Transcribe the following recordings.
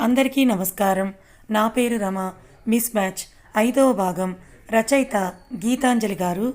అందరికీ నమస్కారం. నా పేరు రమ. Miss match. ఐదవ భాగం. రచయిత గీతాంజలి గారు.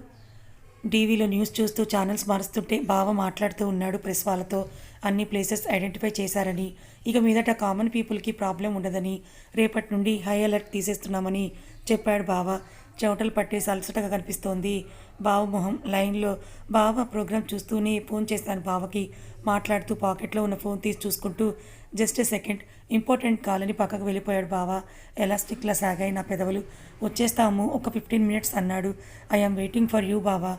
టీవీలో న్యూస్ చూస్తూ ఛానల్స్ మారుస్తుంటే బావ మాట్లాడుతూ ఉన్నాడు ప్రెస్ వాళ్ళతో. అన్ని ప్లేసెస్ ఐడెంటిఫై చేశారని. ఇక మీదట కామన్ పీపుల్కి ప్రాబ్లం ఉండదని రేపటి నుండి హై అలర్ట్ తీసేస్తున్నామని చెప్పాడు బావ. చెమటలు పట్టేసి అలసటగా కనిపిస్తోంది. బావ మొహం లైన్లో. బావ ప్రోగ్రాం చూస్తూనే ఫోన్ చేశాను బావకి. మాట్లాడుతూ పాకెట్లో ఉన్న ఫోన్ తీసి చూసుకుంటూ జస్ట్ సెకండ్. ఇంపార్టెంట్ కాల్ అని పక్కకు వెళ్ళిపోయాడు బావా. ఎలాస్టిక్లా సాగాయి నా పెదవులు. వచ్చేస్తాము ఒక ఫిఫ్టీన్ మినిట్స్ అన్నాడు. ఐఎమ్ వెయిటింగ్ ఫర్ యూ బావా.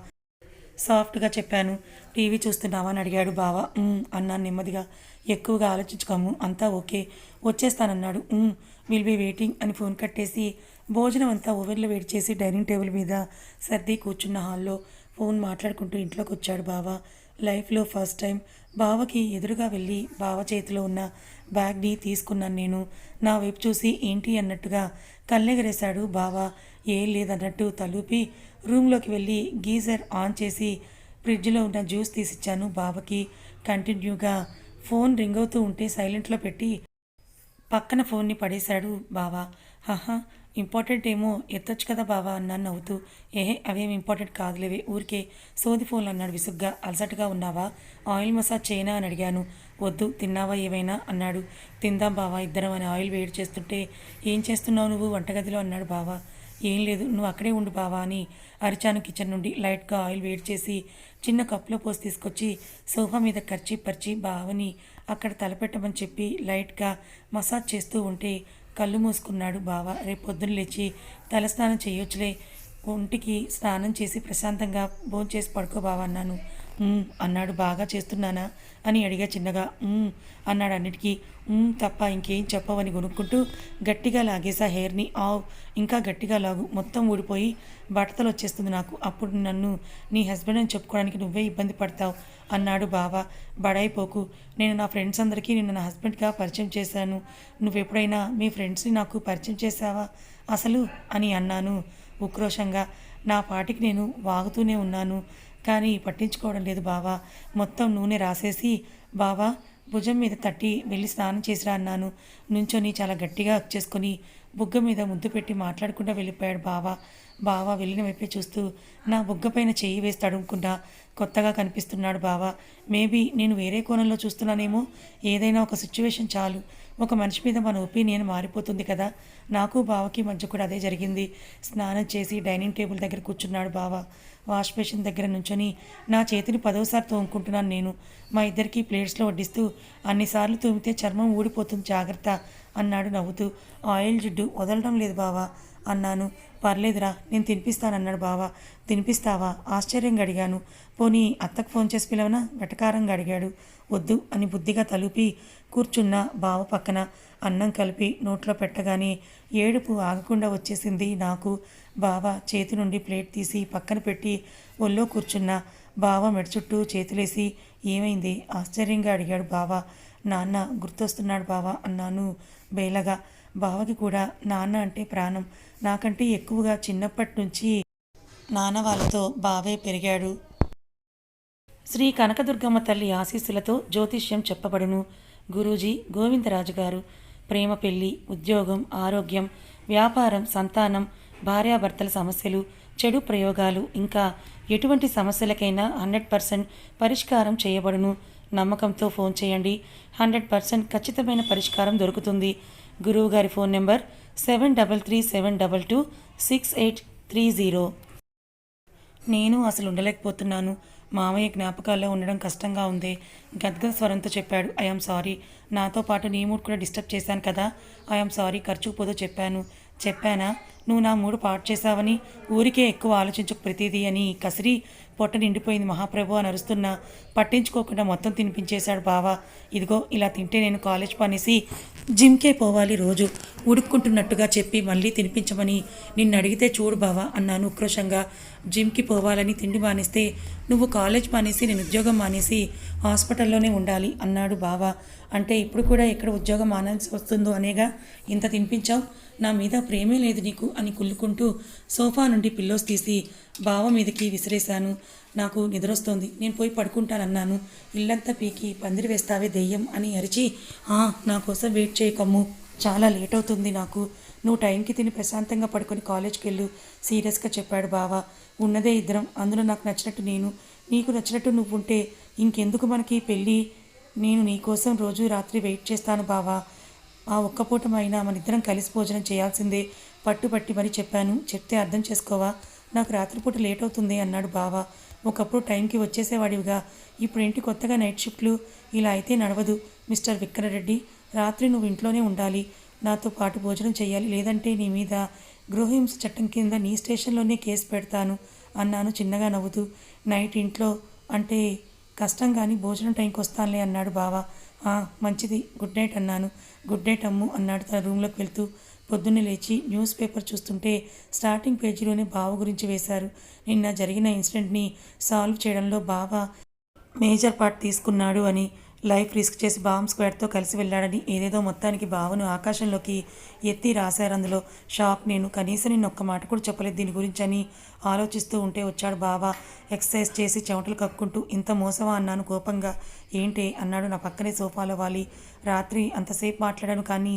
సాఫ్ట్గా చెప్పాను. టీవీ చూస్తున్నావా అని అడిగాడు బావా. అన్నా అన్నాను నెమ్మదిగా. ఎక్కువగా ఆలోచించుకోము అంతా ఓకే. వచ్చేస్తానన్నాడు. విల్ బీ వెయిటింగ్ అని ఫోన్ కట్టేసి భోజనం అంతా ఓవెన్లో వేడి చేసి డైనింగ్ టేబుల్ మీద సర్ది కూర్చున్న హాల్లో ఫోన్ మాట్లాడుకుంటూ ఇంట్లోకి వచ్చాడు బావా. లైఫ్లో ఫస్ట్ టైం బావకి ఎదురుగా వెళ్ళి బావ చేతిలో ఉన్న బ్యాగ్ని తీసుకున్నాను నేను. నా వైపు చూసి ఏంటి అన్నట్టుగా కళ్ళెగరేశాడు బావ. ఏం లేదన్నట్టు తలూపి రూమ్లోకి వెళ్ళి గీజర్ ఆన్ చేసి ఫ్రిడ్జ్లో ఉన్న జ్యూస్ తీసిచ్చాను బావకి. కంటిన్యూగా ఫోన్ రింగ్ అవుతూ ఉంటే సైలెంట్లో పెట్టి పక్కన ఫోన్ని పడేశాడు బావా. హహా ఇంపార్టెంట్ ఏమో ఎత్తొచ్చు కదా బావా అన్నాను నవ్వుతూ. ఏహే అవేం ఇంపార్టెంట్ కాదులేవే ఊరికే సోది ఫోన్లు అన్నాడు విసుగ్గా. అలసటగా ఉన్నావా? ఆయిల్ మసాజ్ చేయనా అని అడిగాను. వద్దు తిన్నావా ఏమైనా? అన్నాడు. తిందాం బావా ఇద్దరం అని ఆయిల్ వేడి చేస్తుంటే. ఏం చేస్తున్నావు నువ్వు? వంటగదిలో అన్నాడు బావా. ఏం లేదు నువ్వు అక్కడే ఉండు బావా అని అరిచాను కిచెన్ నుండి. లైట్గా ఆయిల్ వేడి చేసి చిన్న కప్లో పోసి తీసుకొచ్చి సోఫా మీద ఖర్చి పరిచి బావని అక్కడ తలపెట్టమని చెప్పి లైట్గా మసాజ్ చేస్తూ ఉంటే కళ్ళు మూసుకున్నాడు బావ. రేపు పొద్దున్న లేచి తలస్నానం చేయొచ్చులే. ఒంటికి స్నానం చేసి ప్రశాంతంగా భోంచేసి పడుకో బావ అన్నాను. అన్నాడు బాగా చేస్తున్నానా? అని అడిగా చిన్నగా. అన్నాడు అన్నిటికీ. తప్ప ఇంకేం చెప్పవని కొనుక్కుంటూ గట్టిగా లాగేసా హెయిర్ని. ఆవ్ ఇంకా గట్టిగా లాగు. మొత్తం ఊడిపోయి బట్టతలు వచ్చేస్తుంది నాకు. అప్పుడు నన్ను నీ హస్బెండ్ అని చెప్పుకోవడానికి నువ్వే ఇబ్బంది పడతావు అన్నాడు బావ. బడాయిపోకు నేను నా ఫ్రెండ్స్ అందరికీ నిన్ను నా హస్బెండ్గా పరిచయం చేశాను. నువ్వు ఎప్పుడైనా మీ ఫ్రెండ్స్ని నాకు పరిచయం చేశావా? అసలు అని అన్నాను ఉక్రోషంగా. నా పాటికి నేను వాగుతూనే ఉన్నాను. కానీ పట్టించుకోవడం లేదు బావా. మొత్తం నూనె రాసేసి బావా భుజం మీద తట్టి వెళ్ళి స్నానం చేసిరా అన్నాను. నుంచొని చాలా గట్టిగా చేసుకొని బుగ్గ మీద ముద్దు పెట్టి మాట్లాడకుండా వెళ్ళిపోయాడు బావా. బావా వెళ్ళిన వైపే చూస్తూ నా బుగ్గ పైన చెయ్యి వేసి తడుముకుంటా కొత్తగా కనిపిస్తున్నాడు బావా. మేబీ నేను వేరే కోణంలో చూస్తున్నానేమో. ఏదైనా ఒక సిచ్యువేషన్ చాలు. ఒక మనిషి మీద మన ఒపీనియన్ మారిపోతుంది కదా. నాకు బావకి మధ్య కూడా అదే జరిగింది. స్నానం చేసి డైనింగ్ టేబుల్ దగ్గర కూర్చున్నాడు బావ. వాష్ బేసిన్ దగ్గర నుంచొని నా చేతిని పదోసారి తోముకుంటున్నాను నేను. మా ఇద్దరికి ప్లేట్స్లో వడ్డిస్తూ అన్నిసార్లు తోమితే చర్మం ఊడిపోతుంది జాగ్రత్త అన్నాడు నవ్వుతూ. ఆయిల్ జిడ్డు వదలడం లేదు బావా అన్నాను. పర్లేదురా నేను తినిపిస్తానన్నాడు బావా. తినిపిస్తావా? ఆశ్చర్యంగా అడిగాను. పోనీ అత్తకు ఫోన్ చేసి పిలవనా? వెటకారంగా అడిగాడు. వద్దు అని బుద్ధిగా తలుపి కూర్చున్న బావ పక్కన అన్నం కలిపి నోట్లో పెట్టగానే ఏడుపు ఆగకుండా వచ్చేసింది నాకు. బావ చేతి నుండి ప్లేట్ తీసి పక్కన పెట్టి ఒళ్ళో కూర్చున్న బావ మెడ చుట్టూ చేతులేసి ఏమైంది? ఆశ్చర్యంగా అడిగాడు బావ. నాన్న గుర్తొస్తున్నాడు బావ అన్నాను బేలగా. బావకి కూడా నాన్న అంటే ప్రాణం. నాకంటే ఎక్కువగా చిన్నప్పటి నుంచి నాన్న వాళ్ళతో బావే పెరిగాడు. శ్రీ కనకదుర్గమ్మ తల్లి ఆశీస్సులతో జ్యోతిష్యం చెప్పబడును. గురూజీ గోవిందరాజు గారు ప్రేమ పెళ్ళి ఉద్యోగం ఆరోగ్యం వ్యాపారం సంతానం భార్యాభర్తల సమస్యలు చెడు ప్రయోగాలు ఇంకా ఎటువంటి సమస్యలకైనా హండ్రెడ్ పర్సెంట్ పరిష్కారం చేయబడును. నమ్మకంతో ఫోన్ చేయండి. హండ్రెడ్ పర్సెంట్ ఖచ్చితమైన పరిష్కారం దొరుకుతుంది. గురువు గారి phone number seven double three seven double two six eight three zero. నేను అసలు ఉండలేకపోతున్నాను. మామయ్య జ్ఞాపకాల్లో ఉండడం కష్టంగా ఉంది. గద్గద స్వరంతో చెప్పాడు ఐఎమ్ సారీ నాతో పాటు నీ మూడ్ కూడా డిస్టర్బ్ చేశాను కదా. ఐఎమ్ సారీ ఖర్చు పోదో చెప్పాను. చెప్పానా? నువ్వు నా మూడు పాటు చేశావని. ఊరికే ఎక్కువ ఆలోచించకు ప్రతిదీ అని కసిరి పొట్ట నిండిపోయింది. మహాప్రభు అని అరుస్తున్నా పట్టించుకోకుండా మొత్తం తినిపించేశాడు బావా. ఇదిగో ఇలా తింటే నేను కాలేజ్ పనేసి జిమ్కే పోవాలి రోజు. ఉడుక్కుంటున్నట్టుగా చెప్పి మళ్ళీ తినిపించమని నిన్ను అడిగితే చూడు బావా అన్నాను ఉక్రోషంగా. జిమ్కి పోవాలని తిండి మానేస్తే నువ్వు కాలేజ్ మానేసి నేను ఉద్యోగం మానేసి హాస్పిటల్లోనే ఉండాలి అన్నాడు బావా. అంటే ఇప్పుడు కూడా ఎక్కడ ఉద్యోగం మానాల్సి వస్తుందో అనేగా ఇంత తినిపించావు? నా మీద ప్రేమే లేదు నీకు అని కుళ్ళుకుంటూ సోఫా నుండి పిల్లోస్ తీసి బావ మీదకి విసిరేశాను. నాకు నిద్రొస్తోంది. నేను పోయి పడుకుంటానన్నాను. ఇల్లంతా పీకి పందిరి వేస్తావే దెయ్యం అని అరిచి "ఆ, నా కోసం వెయిట్ చేయకమ్ము చాలా లేట్ అవుతుంది నాకు. నువ్వు టైంకి తిని ప్రశాంతంగా పడుకొని కాలేజ్కి వెళ్ళు సీరియస్గా చెప్పాడు బావా. ఉన్నదే ఇద్దరం. అందులో నాకు నచ్చినట్టు నేను. నీకు నచ్చినట్టు నువ్వు ఉంటే ఇంకెందుకు మనకి పెళ్ళి? నేను నీకోసం రోజు రాత్రి వెయిట్ చేస్తాను బావా. ఆ ఒక్క పూటమైనా మన ఇద్దరం కలిసి భోజనం చేయాల్సిందే. పట్టుపట్టి మరి చెప్పాను. చెప్తే అర్థం చేసుకోవా? నాకు రాత్రిపూట లేట్ అవుతుంది అన్నాడు బావా. ఒకప్పుడు టైంకి వచ్చేసేవాడివిగా. ఇప్పుడు ఏంటి కొత్తగా నైట్ షిఫ్ట్లు ఇలా అయితే నడవదు. మిస్టర్ విక్రమరెడ్డి రాత్రి నువ్వు ఇంట్లోనే ఉండాలి. నాతో పాటు భోజనం చేయాలి లేదంటే నీ మీద గృహహింస చట్టం కింద నీ స్టేషన్లోనే కేసు పెడతాను అన్నాను చిన్నగా నవ్వుతూ. నైట్ ఇంట్లో అంటే కష్టం కానీ భోజనం టైంకి వస్తానులే అన్నాడు బావ. మంచిది. గుడ్ నైట్ అన్నాను. గుడ్ నైట్ అమ్ము అన్నాడు తన రూమ్లోకి వెళ్తూ. పొద్దున్నే లేచి న్యూస్ పేపర్ చూస్తుంటే స్టార్టింగ్ పేజీలోనే బావ గురించి వేశారు. నిన్న జరిగిన ఇన్సిడెంట్ని సాల్వ్ చేయడంలో బావ మేజర్ పార్ట్ తీసుకున్నాడు అని లైఫ్ రిస్క్ చేసి బాంబ్ స్క్వాడ్తో కలిసి వెళ్ళాడని ఏదేదో మొత్తానికి బావను ఆకాశంలోకి ఎత్తి రాశారు. అందులో షాక్ నేను కనీసం నేను ఒక్క మాట కూడా చెప్పలేదు దీని గురించి అని ఆలోచిస్తూ ఉంటే వచ్చాడు బావ. ఎక్సర్సైజ్ చేసి చెమటలు కక్కుంటూ ఇంత మోసమా అన్నాను కోపంగా. ఏంటి? అన్నాడు నా పక్కనే సోఫాలో వాలి. రాత్రి అంతసేపు మాట్లాడాను కానీ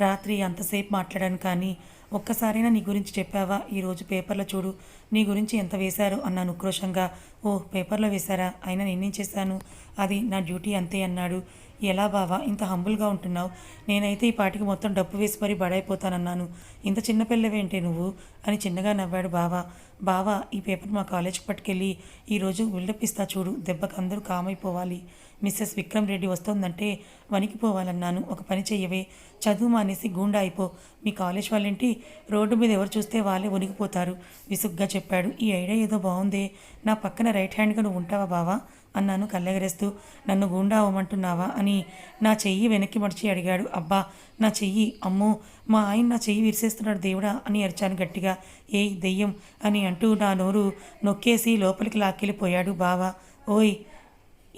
రాత్రి అంతసేపు మాట్లాడాను కానీ ఒక్కసారైనా నీ గురించి చెప్పావా? ఈరోజు పేపర్లో చూడు నీ గురించి ఎంత వేశారు? అన్నాను ఉక్రోషంగా. ఓ పేపర్లో వేశారా? అయినా నేనేం చేశాను? అది నా డ్యూటీ అంతే అన్నాడు. ఎలా బావా? ఇంత హంబుల్గా ఉంటున్నావు. నేనైతే ఈ పాటికి మొత్తం డబ్బు వేసి మరీ బడైపోతానన్నాను. ఇంత చిన్న పిల్లవేంటే నువ్వు? అని చిన్నగా నవ్వాడు బావా. బావా ఈ పేపర్ మా కాలేజ్కి పట్టుకెళ్ళి ఈరోజు విల్లపిస్తా చూడు. దెబ్బకు అందరూ కామైపోవాలి. మిస్సెస్ విక్రమ్ రెడ్డి వస్తోందంటే వణికిపోవాలన్నాను. ఒక పని చెయ్యవే. చదువు మానేసి గూండా అయిపో. మీ కాలేజ్ వాళ్ళేంటి? రోడ్డు మీద ఎవరు చూస్తే వాళ్ళే వణికిపోతారు. విసుగ్గా చెప్పాడు. ఈ ఐడియా ఏదో బాగుందే నా పక్కన రైట్ హ్యాండ్గా నువ్వు ఉంటావా బావా? అన్నాను కళ్ళెగరేస్తూ. నన్ను గుండా అవ్వమంటున్నావా? అని నా చెయ్యి వెనక్కి మడిచి అడిగాడు. అబ్బా నా చెయ్యి అమ్మో మా ఆయన నా చెయ్యి విరిసేస్తున్నాడు దేవుడా అని అరిచాను గట్టిగా. ఏయ్ దెయ్యం అని అంటూ నా నోరు నొక్కేసి లోపలికి లాక్కెళ్ళిపోయాడు బావా. ఓయ్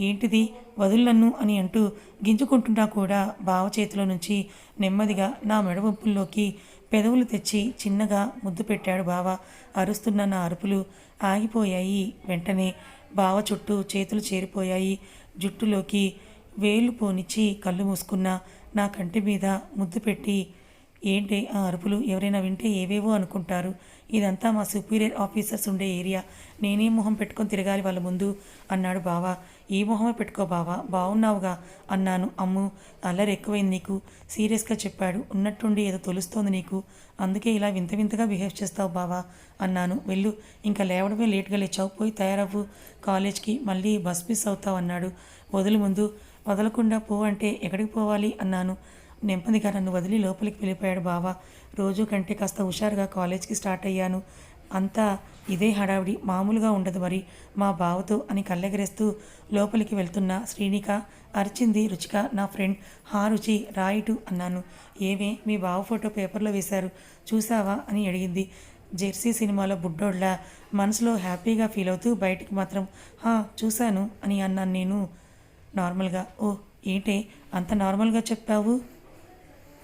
ఏంటిది? వదులు నన్ను అని అంటూ గింజుకుంటున్నా కూడా బావ చేతిలో నుంచి నెమ్మదిగా నా మెడవంపుల్లోకి పెదవులు తెచ్చి చిన్నగా ముద్దు పెట్టాడు బావ. అరుస్తున్న నా అరుపులు ఆగిపోయాయి వెంటనే. బావ చుట్టూ చేతులు చేరిపోయాయి. జుట్టులోకి వేలు పోనిచ్చి కళ్ళు మూసుకున్న నా కంటి మీద ముద్దు పెట్టి ఏంటి ఆ అరుపులు? ఎవరైనా వింటే ఏవేవో అనుకుంటారు. ఇదంతా మా సుపీరియర్ ఆఫీసర్స్ ఉండే ఏరియా. నేనే మొహం పెట్టుకొని తిరగాలి వాళ్ళ ముందు అన్నాడు బావా. ఈ మొహమే పెట్టుకో బావా. బాగున్నావుగా అన్నాను. అమ్ము అల్లరి ఎక్కువైంది నీకు. సీరియస్గా చెప్పాడు. ఉన్నట్టుండి ఏదో తొలుస్తోంది నీకు. అందుకే ఇలా వింత వింతగా బిహేవ్ చేస్తావు బావా అన్నాను. వెళ్ళు. ఇంకా లేవడమే లేట్గా లేచావు. పోయి తయారవ్వు. కాలేజ్కి మళ్ళీ బస్ మిస్ అవుతావు అన్నాడు. వదులు ముందు. వదలకుండా పో అంటే ఎక్కడికి పోవాలి? అన్నాను. నెమ్మదిగా నన్ను వదిలి లోపలికి వెళ్ళిపోయాడు బావా. రోజు కంటే కాస్త హుషారుగా కాలేజ్కి స్టార్ట్ అయ్యాను. అంతా ఇదే హడావిడి మామూలుగా ఉండదు మరి. మా బావతో అని కళ్ళెగరేస్తూ లోపలికి వెళ్తున్న శ్రీనిక అరిచింది రుచిక నా ఫ్రెండ్ హా రుచి రాయిటు అన్నాను. ఏమే మీ బావ ఫోటో పేపర్లో వేశారు. చూసావా అని అడిగింది. జెర్సీ సినిమాలో బుడ్డోళ్ళ మనసులో హ్యాపీగా ఫీల్ అవుతూ బయటికి మాత్రం హా చూశాను అని అన్నాను నేను నార్మల్గా. ఓ ఏంటే అంత నార్మల్గా చెప్పావు?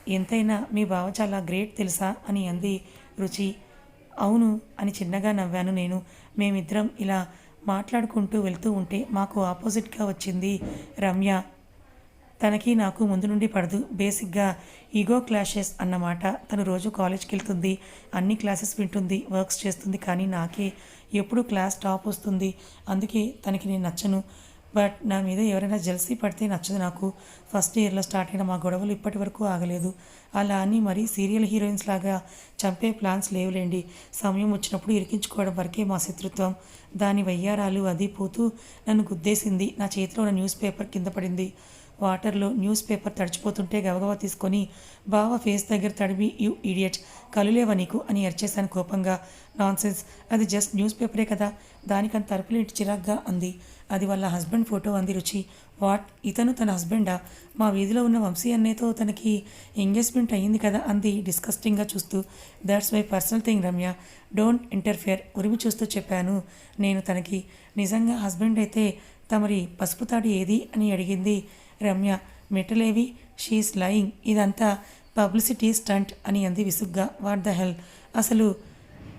ఎంతైనా మీ బావ చాలా గ్రేట్ తెలుసా? అని అంది రుచి. అవును అని చిన్నగా నవ్వాను నేను. మేమిద్దరం ఇలా మాట్లాడుకుంటూ వెళ్తూ ఉంటే మాకు ఆపోజిట్గా వచ్చింది రమ్య. తనకి నాకు ముందు నుండి పడదు బేసిక్గా ఈగో క్లాషెస్ అన్నమాట. తను రోజు కాలేజ్కి వెళ్తుంది అన్ని క్లాసెస్ వింటుంది వర్క్స్ చేస్తుంది కానీ నాకే ఎప్పుడు క్లాస్ టాప్ వస్తుంది. అందుకే తనకి నేను నచ్చను. బట్ నా మీద ఎవరైనా జెల్సీ పడితే నచ్చదు నాకు. ఫస్ట్ ఇయర్లో స్టార్ట్ అయిన మా గొడవలు ఇప్పటి వరకు ఆగలేదు. అలా అని మరీ సీరియల్ హీరోయిన్స్ లాగా చంపే ప్లాన్స్ లేవులేండి. సమయం వచ్చినప్పుడు ఇరికించుకోవడం వరకే మా శత్రుత్వం. దాని వయ్యారాలు అది పోతూ నన్ను గుద్దేసింది. నా చేతిలో ఉన్న న్యూస్ పేపర్ కింద పడింది. వాటర్లో న్యూస్ పేపర్ తడిచిపోతుంటే గవగవ తీసుకొని బావ ఫేస్ దగ్గర తడిమి యూ ఇడియట్ కలులేవా నీకు? అని ఎర్చేశాను కోపంగా. నాన్సెన్స్ అది జస్ట్ న్యూస్ పేపరే కదా. దానికంత తరపులేంటి చిరాగ్గా? అంది. అది వాళ్ళ హస్బెండ్ ఫోటో అంది రుచి. వాట్? ఇతను తన హస్బెండా? మా వీధిలో ఉన్న వంశీ అన్నయ్యతో తనకి ఎంగేజ్మెంట్ అయ్యింది కదా అంది డిస్కస్టింగ్గా చూస్తూ. That's my personal thing Ramya. Don't interfere ఉరిమి చూస్తూ చెప్పాను. నేను తనకి నిజంగా హస్బెండ్ అయితే తమరి పసుపు తాడు ఏది అని అడిగింది. రమ్య మెటలేవి షీఈస్ లయింగ్ ఇదంతా పబ్లిసిటీ స్టంట్ అని అంది విసుగ్గా. వాట్ ద హెల్ అసలు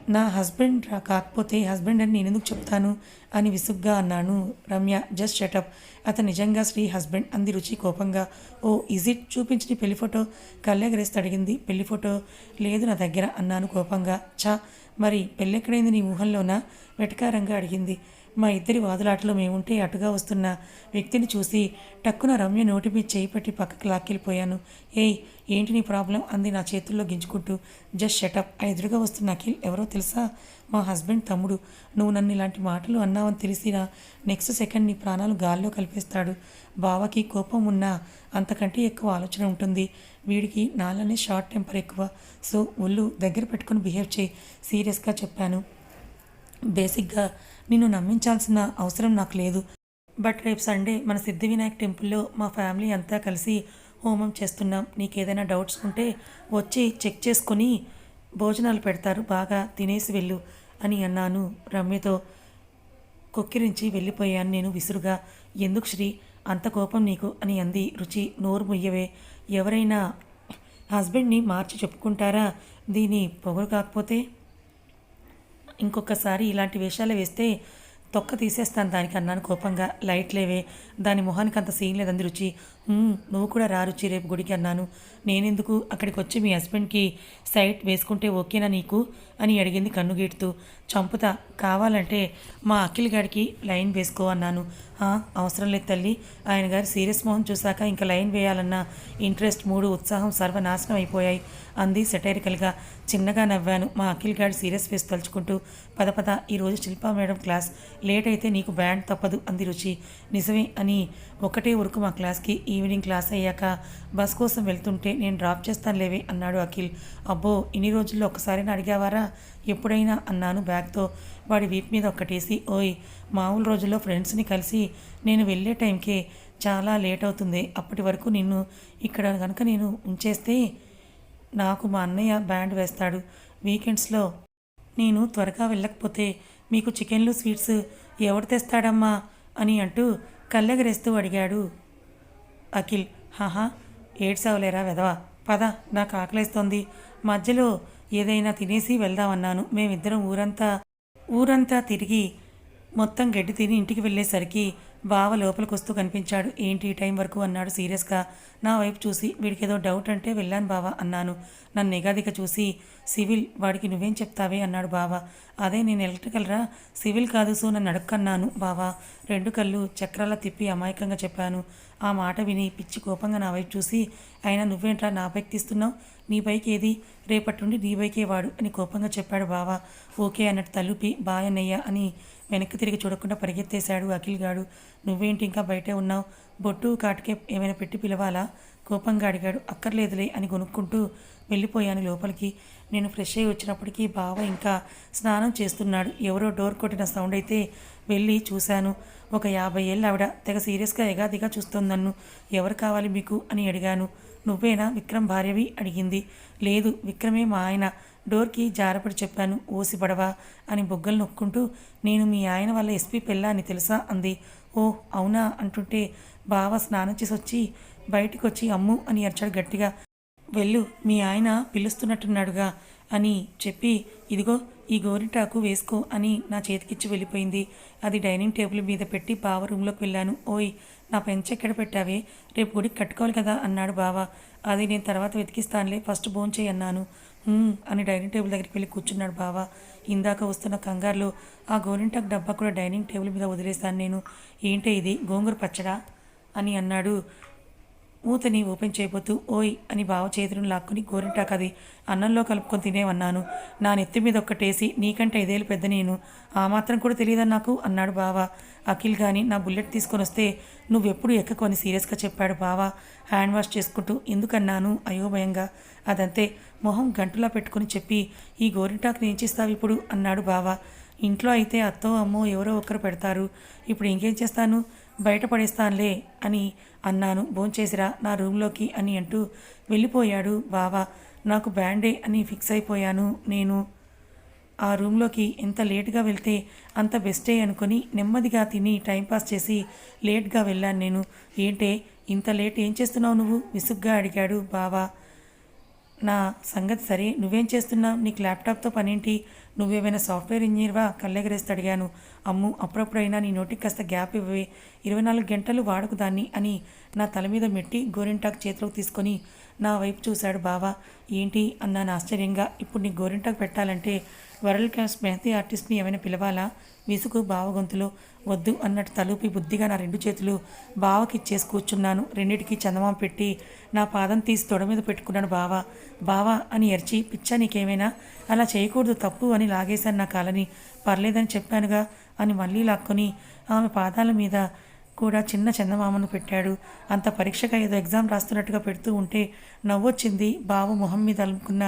నా హస్బెండ్ రా కాకపోతే హస్బెండ్ అని నేను ఎందుకు చెప్తాను? అని విసుగ్గా అన్నాను రమ్య. జస్ట్ షటప్ అతను నిజంగా శ్రీ హస్బెండ్ అంది రుచి కోపంగా. ఓ ఇజ్ ఇట్ పెళ్ళి ఫోటో? కళ్ళెగరేసి అడిగింది. పెళ్ళి ఫోటో? లేదు నా దగ్గర అన్నాను కోపంగా. చా మరి పెళ్ళెక్కడైంది నీ ఊహంలోనా వెటకారంగా అడిగింది. మా ఇద్దరి వాదులాటలో మేముంటే అటుగా వస్తున్న వ్యక్తిని చూసి టక్కున రమ్య నోటి మీద చేయి పెట్టి పక్కకి లాక్కెళ్ళిపోయాను. ఏయ్ ఏంటి నీ ప్రాబ్లం? అంది నా చేతుల్లో గింజుకుంటూ. జస్ట్ షటప్ ఆ ఎదురుగా వస్తున్న అఖిల్ ఎవరో తెలుసా? మా హస్బెండ్ తమ్ముడు. నువ్వు నన్ను ఇలాంటి మాటలు అన్నావని తెలిసినా నెక్స్ట్ సెకండ్ నీ ప్రాణాలు గాల్లో కలిపేస్తాడు. బావకి కోపం ఉన్నా అంతకంటే ఎక్కువ ఆలోచన ఉంటుంది. వీడికి నాలోనే షార్ట్ టెంపర్ ఎక్కువ. సో ఒళ్ళు దగ్గర పెట్టుకుని బిహేవ్ చేయి. సీరియస్గా చెప్పాను. బేసిక్గా నిన్ను నమ్మించాల్సిన అవసరం నాకు లేదు. బట్ రేపు సండే మన సిద్ధి వినాయక్ టెంపుల్లో మా ఫ్యామిలీ అంతా కలిసి హోమం చేస్తున్నాం. నీకు ఏదైనా డౌట్స్ ఉంటే వచ్చి చెక్ చేసుకొని భోజనాలు పెడతారు. బాగా తినేసి వెళ్ళు అని అన్నాను రమ్యతో. కొక్కిరించి వెళ్ళిపోయాను నేను విసురుగా. ఎందుకు శ్రీ? అంత కోపం నీకు? అని అంది రుచి. నోరు ముయ్యవే. ఎవరైనా హస్బెండ్ని మార్చి చెప్పుకుంటారా? దీని పొగరు కాకపోతే ఇంకొకసారి ఇలాంటి వేషాలు వేస్తే తొక్క తీసేస్తాను దానికి అన్నాను కోపంగా. లైట్ లేవే. దాని మొహానికి అంత సీన్ లేదంది రుచి. నువ్వు కూడా రా రుచి రేపు గుడికి అన్నాను. నేనెందుకు? అక్కడికి వచ్చి మీ హస్బెండ్కి సైట్ వేసుకుంటే ఓకేనా నీకు? అని అడిగింది కన్నుగీటుతూ. చంపుతా కావాలంటే మా అఖిల్ గారికి లైన్ వేసుకో అన్నాను. అవసరం లేదు తల్లి. ఆయన గారు సీరియస్ మొహం చూశాక ఇంకా లైన్ వేయాలన్న ఇంట్రెస్ట్ మూడు ఉత్సాహం సర్వనాశనం అయిపోయాయి అంది సెటైరికల్గా. చిన్నగా నవ్వాను. మా అఖిల్ గారు సీరియస్ ఫేస్ తలుచుకుంటూ పద పద ఈరోజు శిల్పా మేడం క్లాస్. లేట్ అయితే నీకు బ్యాండ్ తప్పదు అంది రుచి. నిజమే అని ఒకటే ఉరుకు మా క్లాస్కి ఈవినింగ్ క్లాస్ అయ్యాక బస్ కోసం వెళ్తుంటే నేను డ్రాప్ చేస్తాను లేవే అన్నాడు అఖిల్. అబ్బో ఇన్ని రోజుల్లో ఒక్కసారైనా అడిగావారా? ఎప్పుడైనా అన్నాను బ్యాగ్తో. వాడి వీప్ మీద ఒక్కటేసి ఓయ్ మామూలు రోజుల్లో ఫ్రెండ్స్ని కలిసి నేను వెళ్ళే టైంకే చాలా లేట్ అవుతుంది. అప్పటి వరకు నిన్ను ఇక్కడ కనుక నేను ఉంచేస్తే నాకు మా అన్నయ్య బ్యాండ్ వేస్తాడు. వీకెండ్స్లో నేను త్వరగా వెళ్ళకపోతే మీకు చికెన్లు స్వీట్స్ ఎవడు తెస్తాడమ్మా? అని అంటూ కళ్ళెగరేస్తూ అడిగాడు. అఖిల్ హాహా ఏడ్సావులేరా వెదవా పద నాకు ఆకలేస్తోంది. మధ్యలో ఏదైనా తినేసి వెళ్దామన్నాను. మేమిద్దరం ఊరంతా ఊరంతా తిరిగి మొత్తం గడ్డి తిని ఇంటికి వెళ్ళేసరికి బావ లోపలికి వస్తూ కనిపించాడు. ఏంటి ఈ టైం వరకు? అన్నాడు సీరియస్గా. నా వైపు చూసి వీడికి ఏదో డౌట్ అంటే వెళ్ళాను బావా అన్నాను. నన్ను నిగాదిక చూసి సివిల్ వాడికి నువ్వేం చెప్తావే? అన్నాడు బావా. అదే నేను ఎలక్ట్రికల్ రా. సివిల్ కాదు సో నన్ను అడుక్కన్నాను బావా. రెండు కళ్ళు చక్రాల తిప్పి అమాయకంగా చెప్పాను. ఆ మాట విని పిచ్చి కోపంగా నా వైపు చూసి అయినా నువ్వేంట్రా నా బైక్ తీస్తున్నావు? నీ బైక్ ఏది? రేపటి నుండి నీ బైకే వాడు అని కోపంగా చెప్పాడు బావా. ఓకే అన్నట్టు తలుపి బాయ్ అన్నయ్య అని వెనక్కి తిరిగి చూడకుండా పరిగెత్తేశాడు అఖిల్ గాడు నువ్వేంటి ఇంకా బయటే ఉన్నావు? బొట్టు కాటికే ఏమైనా పెట్టి పిలవాలా కోపంగా అడిగాడు. అక్కర్లేదులే అని కొనుక్కుంటూ వెళ్ళిపోయాను లోపలికి. నేను ఫ్రెష్ అయ్యి వచ్చినప్పటికీ బావ ఇంకా స్నానం చేస్తున్నాడు. ఎవరో డోర్ కొట్టిన సౌండ్ అయితే వెళ్ళి చూశాను. ఒక యాభై ఏళ్ళ ఆవిడ తెగ సీరియస్గా ఎగాదిగా చూస్తుంది నన్ను ఎవరు కావాలి మీకు? అని అడిగాను. నువ్వేనా? విక్రమ్ భార్యవి? అడిగింది. లేదు విక్రమే మా ఆయన. డోర్కి జారపడి చెప్పాను. ఓసి పడవా? అని బొగ్గలు నొక్కుంటూ నేను మీ ఆయన వల్ల ఎస్పీ పెళ్ళా అని తెలుసా? అంది. ఓ అవునా? అంటుంటే బావ స్నానం చేసి వచ్చి బయటికి వచ్చి అమ్ము అని అరిచాడు గట్టిగా. వెళ్ళు మీ ఆయన పిలుస్తున్నట్టున్నాడుగా అని చెప్పి ఇదిగో ఈ గోరింటాకు వేసుకో అని నా చేతికిచ్చి వెళ్ళిపోయింది. అది డైనింగ్ టేబుల్ మీద పెట్టి బావ రూమ్లోకి వెళ్ళాను. ఓయ్ నా పెంచ ఎక్కడ పెట్టావే? రేపు గుడికి కట్టుకోవాలి కదా అన్నాడు బావ. అది నేను తర్వాత వెతికిస్తానులే ఫస్ట్ బోన్ చేయన్నాను అని డైనింగ్ టేబుల్ దగ్గరికి వెళ్ళి కూర్చున్నాడు బావ. ఇందాక వస్తున్న కంగారులో ఆ గోరింటాకు డబ్బా కూడా డైనింగ్ టేబుల్ మీద వదిలేశాను నేను. ఏంటే ఇది? గోంగూర పచ్చడా? అని అన్నాడు. మూతని ఓపెన్ చేయబోతూ ఓయ్! అని బావ చేతులను లాక్కుని గోరింటాకు అది అన్నంలో కలుపుకొని తినేవన్నాను. నా నెత్తి మీద ఒక్కటేసి నీకంటే ఐదేళ్ళు పెద్ద నేను. ఆ మాత్రం కూడా తెలియదని నాకు? అన్నాడు బావ. అఖిల్ గాని నా బుల్లెట్ తీసుకొని వస్తే నువ్వెప్పుడు ఎక్కకు అని సీరియస్గా చెప్పాడు బావ. హ్యాండ్ వాష్ చేసుకుంటూ ఎందుకన్నాను? అయోభయంగా అదంతే మొహం గంటలా పెట్టుకొని చెప్పి ఈ గోరింటాకు నేర్చిస్తావు చేస్తావు ఇప్పుడు? అన్నాడు బావ. ఇంట్లో అయితే అత్తో అమ్మో ఎవరో ఒకరు పెడతారు. ఇప్పుడు ఇంకేం చేస్తాను? బయటపడేస్తానులే అని అన్నాను. భోంచేసిరా నా రూమ్లోకి అని అంటూ వెళ్ళిపోయాడు బావా. నాకు బ్యాండే అని ఫిక్స్ అయిపోయాను నేను. ఆ రూమ్లోకి ఎంత లేట్గా వెళ్తే అంత బెస్టే అనుకొని నెమ్మదిగా తిని టైంపాస్ చేసి లేట్గా వెళ్ళాను నేను. ఏంటే ఇంత లేట్ ఏం చేస్తున్నావు నువ్వు? విసుగ్గా అడిగాడు బావా. నా సంగతి సరే నువ్వేం చేస్తున్నావు? నీకు ల్యాప్టాప్తో పనేంటి? నువ్వేమైనా సాఫ్ట్వేర్ ఇంజనీర్వా? కళ్ళెగరేస్తే అడిగాను. అమ్ము అప్పుడప్పుడైనా నీ నోటికి కాస్త గ్యాప్ ఇవ్వవే. ఇరవై నాలుగు గంటలు వాడకు దాన్ని అని నా తల మీద మెట్టి గోరింటాకు చేతిలోకి తీసుకొని నా వైపు చూశాడు బావా. ఏంటి? అన్నాను ఆశ్చర్యంగా. ఇప్పుడు నీ గోరింటాకు పెట్టాలంటే వరల్డ్ క్లాస్ మెహతీ ఆర్టిస్ట్ని ఏమైనా పిలవాలా? విసుగు బావ గొంతులో వద్దు అన్నట్టు తలుపి బుద్ధిగా నా రెండు చేతులు బావకిచ్చేసి కూర్చున్నాను. రెండిటికి చందమామ పెట్టి నా పాదం తీసి తొడ మీద పెట్టుకున్నాడు బావ. బావా అని ఎర్చి పిచ్చా నీకేమైనా? అలా చేయకూడదు తప్పు అని లాగేశాను నా కాలని. పర్లేదని చెప్పానుగా అని మళ్ళీ లాక్కొని ఆమె పాదాల మీద కూడా చిన్న చందమామను పెట్టాడు. అంత పరీక్షగా ఏదో ఎగ్జామ్ రాస్తున్నట్టుగా పెడుతూ ఉంటే నవ్వొచ్చింది బావ మొహం మీద అలుముకున్న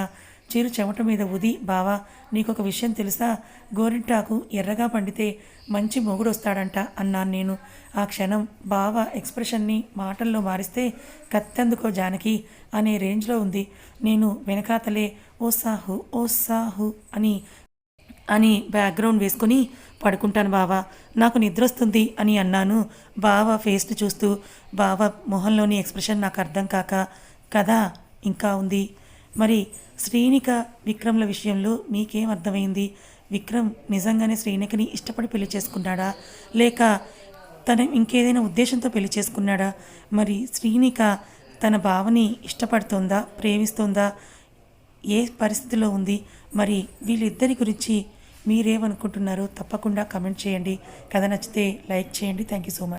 చిరు చెమట మీద ఉది బావా నీకొక విషయం తెలుసా? గోరింటాకు ఎర్రగా పండితే మంచి మొగుడు వస్తాడంట అన్నాను నేను. ఆ క్షణం బావ ఎక్స్ప్రెషన్ని మాటల్లో మారిస్తే కత్తెందుకో జానకి అనే రేంజ్లో ఉంది. నేను వెనకాతలే ఓ సాహు ఓ సాహు అని అని బ్యాక్గ్రౌండ్ వేసుకుని పడుకుంటాను బావా. నాకు నిద్ర వస్తుంది అని అన్నాను. బావ ఫేస్ని చూస్తూ బావ మొహంలోని ఎక్స్ప్రెషన్ నాకు అర్థం కాక కదా ఇంకా ఉంది. మరి శ్రీనిక విక్రమ్ల విషయంలో మీకేం అర్థమైంది? విక్రమ్ నిజంగానే శ్రీనికని ఇష్టపడి పెళ్ళి చేసుకున్నాడా? లేక తన ఇంకేదైనా ఉద్దేశంతో పెళ్ళి చేసుకున్నాడా? మరి శ్రీనిక తన భావని ఇష్టపడుతోందా? ప్రేమిస్తోందా? ఏ పరిస్థితిలో ఉంది? మరి వీళ్ళిద్దరి గురించి మీరేమనుకుంటున్నారో తప్పకుండా కమెంట్ చేయండి. కథ నచ్చితే లైక్ చేయండి. Thank you so much.